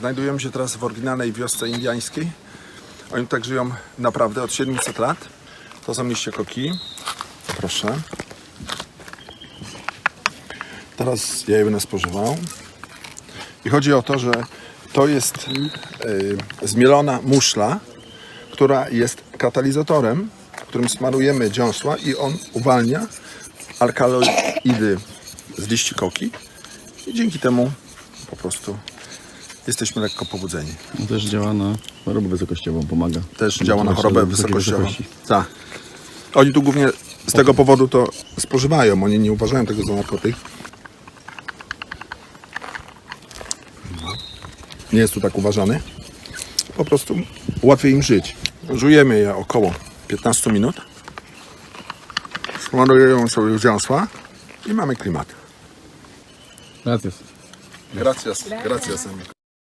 Znajdujemy się teraz w oryginalnej wiosce indiańskiej. Oni tak żyją naprawdę od 700 lat. To są liście koki. Proszę. Teraz ja je będę spożywał. I chodzi o to, że to jest y, zmielona muszla, która jest katalizatorem, którym smarujemy dziąsła i on uwalnia alkaloidy z liści koki i dzięki temu po prostu jesteśmy lekko pobudzeni. No też działa na chorobę wysokościową, pomaga. Też działa na chorobę wysokościową. wysokości. Tak. Oni tu głównie z tego powodu to spożywają. Oni nie uważają tego za narkotyk. Nie jest tu tak uważany. Po prostu łatwiej im żyć. Żujemy je około 15 minut. Smarujemy sobie dziąsła i mamy klimat. Gracias. Gracias, gracias amigo.